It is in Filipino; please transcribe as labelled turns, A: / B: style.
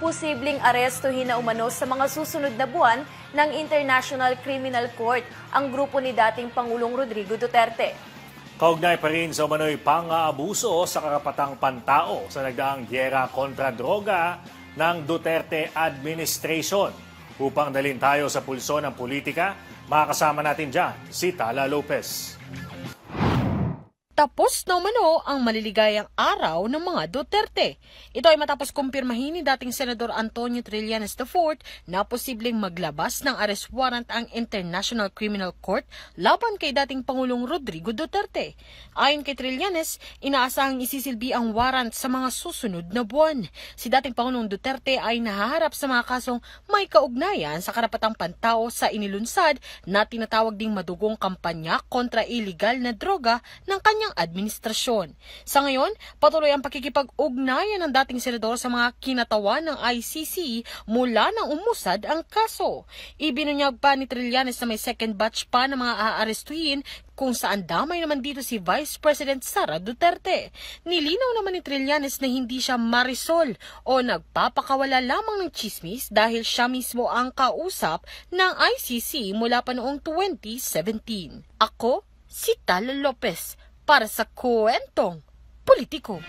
A: posibleng arestuhin na umano sa mga susunod na buwan ng International Criminal Court ang grupo ni dating Pangulong Rodrigo Duterte.
B: Kaugnay pa rin sa umano'y pang-aabuso sa karapatang pantao sa nagdaang gyera kontra droga ng Duterte administration. Upang dalhin tayo sa pulso ng politika, makakasama natin dyan si Tala Lopez.
C: Tapos na umano ang maliligayang araw ng mga Duterte. Ito ay matapos kumpirmahin ni dating Senador Antonio Trillanes IV na posibleng maglabas ng arrest warrant ang International Criminal Court laban kay dating Pangulong Rodrigo Duterte. Ayon kay Trillanes, inaasahang isisilbi ang warrant sa mga susunod na buwan. Si dating Pangulong Duterte ay nahaharap sa mga kasong may kaugnayan sa karapatang pantao sa inilunsad na tinatawag ding madugong kampanya kontra illegal na droga ng kanyang administrasyon. Sa ngayon, patuloy ang pakikipag-ugnayan ng dating senador sa mga kinatawan ng ICC mula nang umusad ang kaso. Ibinunyag pa ni Trillanes na may second batch pa ng mga aarestuhin kung saan damay naman dito si Vice President Sara Duterte. Nilinaw naman ni Trillanes na hindi siya marisol o nagpapakawala lamang ng chismis dahil siya mismo ang kausap ng ICC mula pa noong 2017. Ako, si Tala Lopez, para sa kwentong politiko.